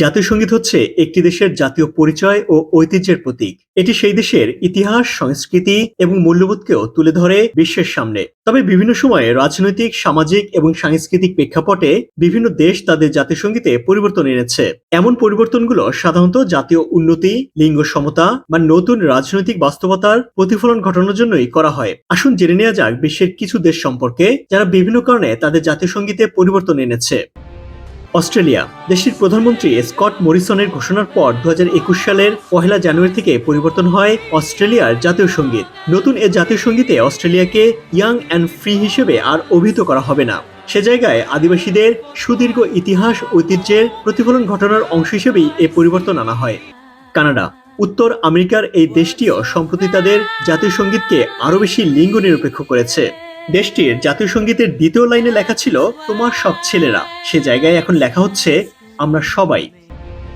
জাতীয় সংগীত হচ্ছে একটি দেশের জাতীয় পরিচয় ও ঐতিহ্যের প্রতীক। এটি সেই দেশের ইতিহাস, সংস্কৃতি এবং মূল্যবোধকেও তুলে ধরে বিশ্বের সামনে। তবে বিভিন্ন সময়ে রাজনৈতিক, সামাজিক এবং সাংস্কৃতিক প্রেক্ষাপটে বিভিন্ন দেশ তাদের জাতীয় সঙ্গীতে পরিবর্তন এনেছে। এমন পরিবর্তনগুলো সাধারণত জাতীয় উন্নতি, লিঙ্গ সমতা বা নতুন রাজনৈতিক বাস্তবতার প্রতিফলন ঘটানোর জন্যই করা হয়। আসুন জেনে নেওয়া যাক বিশ্বের কিছু দেশ সম্পর্কে, যারা বিভিন্ন কারণে তাদের জাতীয় সঙ্গীতে পরিবর্তন এনেছে। অস্ট্রেলিয়া দেশটির প্রধানমন্ত্রী স্কট মরিসনের ঘোষণার পর দু হাজার একুশ সালের পহেলা জানুয়ারি থেকে পরিবর্তন হয় অস্ট্রেলিয়ার জাতীয় সংগীত। নতুন এ জাতীয় সঙ্গীতে অস্ট্রেলিয়াকে ইয়াং অ্যান্ড ফ্রি হিসেবে আর অভিহিত করা হবে না। সে জায়গায় আদিবাসীদের সুদীর্ঘ ইতিহাস, ঐতিহ্যের প্রতিফলন ঘটনার অংশ হিসেবেই এ পরিবর্তন আনা হয়। কানাডা, উত্তর আমেরিকার এই দেশটিও সম্প্রতি তাদের জাতীয় সঙ্গীতকে আরও বেশি লিঙ্গ নিরপেক্ষ করেছে। দেশটির জাতীয় সঙ্গীতের দ্বিতীয় লাইনে লেখা ছিল, তোমার সব ছেলেরা। সে জায়গায় এখন লেখা হচ্ছে, আমরা সবাই।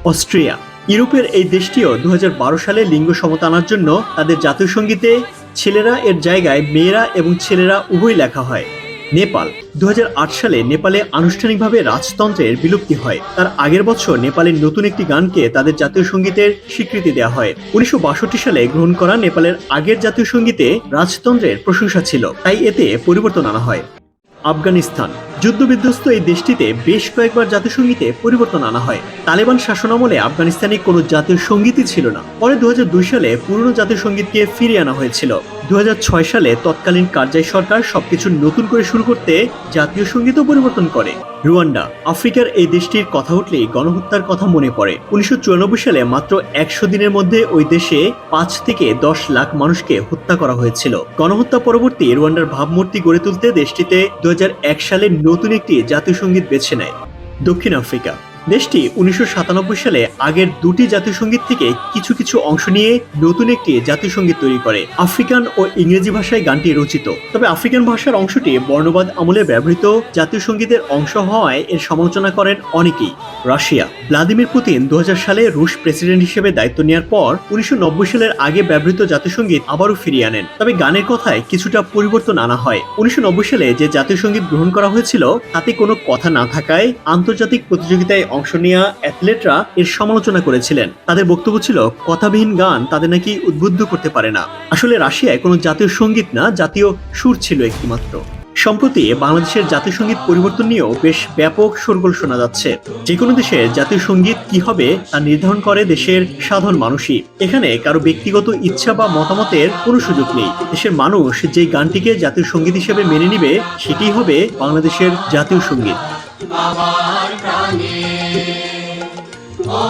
অস্ট্রিয়া, ইউরোপের এই দেশটিও দু হাজার বারো সালে লিঙ্গ সমতা আনার জন্য তাদের জাতীয় সঙ্গীতে ছেলেরা এর জায়গায় মেয়েরা এবং ছেলেরা উভয় লেখা হয়। নেপাল। দু হাজার আট সালে নেপালে আনুষ্ঠানিকভাবে রাজতন্ত্রের বিলুপ্তি হয়। তার আগের বছর নেপালের নতুন একটি গানকে তাদের জাতীয় সঙ্গীতের স্বীকৃতি দেওয়া হয়। উনিশশো বাষট্টি সালে গ্রহণ করা নেপালের আগের জাতীয় সঙ্গীতে রাজতন্ত্রের প্রশংসা ছিল। তাই এতে পরিবর্তন আনা হয়। আফগানিস্তান। যুদ্ধবিধ্বস্ত এই দেশটিতে বেশ কয়েকবার জাতীয় সঙ্গীতে পরিবর্তন আনা হয়। তালেবান শাসনামলে আফগানিস্তানে কোনো জাতীয় সঙ্গীতই ছিল না। পরে দু হাজার দুই সালে পুরনো জাতীয় সঙ্গীতকে ফিরিয়ে আনা হয়েছিল। দু সালে তৎকালীন কারজাই সরকার সবকিছু নতুন করে শুরু করতে জাতীয় সঙ্গীতও পরিবর্তন করে। রুয়ান্ডা, আফ্রিকার এই দেশটির কথা উঠলেই গণহত্যার কথা মনে পড়ে। উনিশশো চুরানব্বই সালে মাত্র একশো দিনের মধ্যে ওই দেশে পাঁচ থেকে দশ লাখ মানুষকে হত্যা করা হয়েছিল। গণহত্যা পরবর্তী রুয়ান্ডার ভাবমূর্তি গড়ে তুলতে দেশটিতে দু হাজার এক সালে নতুন একটি জাতীয় সংগীত বেছে নেয় দক্ষিণ আফ্রিকা। দেশটি উনিশশো সাতানব্বই সালে আগের দুটি জাতীয় সংগীত থেকে কিছু কিছু অংশ নিয়ে নতুন একটি জাতীয় সংগীত তৈরি করে। আফ্রিকান ও ইংরেজি ভাষায় গানটি রচিত। তবে আফ্রিকান ভাষার অংশটি বর্ণবাদ আমলে ব্যবহৃত জাতীয় সঙ্গীতের অংশ হওয়ায় এর সমালোচনা করেন অনেকেই। রাশিয়া। ভ্লাদিমির পুতিন দু হাজার সালে রুশ প্রেসিডেন্ট হিসেবে দায়িত্ব নেওয়ার পর উনিশশো নব্বই সালের আগে ব্যবহৃত জাতীয় আবারও ফিরিয়ে আনেন। তবে গানের কথায় কিছুটা পরিবর্তন আনা হয়। উনিশশো নব্বই সালে যে জাতীয় সংগীত গ্রহণ করা হয়েছিল, তাতে কোনো কথা না থাকায় আন্তর্জাতিক প্রতিযোগিতায় অংশ নেওয়া অ্যাথলেটরা এর সমালোচনা করেছিলেন। তাদের বক্তব্য ছিল, কথাবিহীন গান তাদের নাকি উদ্বুদ্ধ করতে পারে না। আসলে রাশিয়ায় কোনো জাতীয় সংগীত না, জাতীয় সুর ছিল একটিমাত্র। সম্প্রতি বাংলাদেশের জাতীয় সংগীত পরিবর্তন নিয়েও বেশ ব্যাপক শোরগোল শোনা যাচ্ছে। যে কোনো দেশের জাতীয় সংগীত কি হবে তা নির্ধারণ করে দেশের সাধারণ মানুষই। এখানে কারও ব্যক্তিগত ইচ্ছা বা মতামতের কোনো সুযোগ নেই। দেশের মানুষ যে গানটিকে জাতীয় সংগীত হিসেবে মেনে নিবে সেটি হবে বাংলাদেশের জাতীয় সংগীত। আমার প্রাণে ও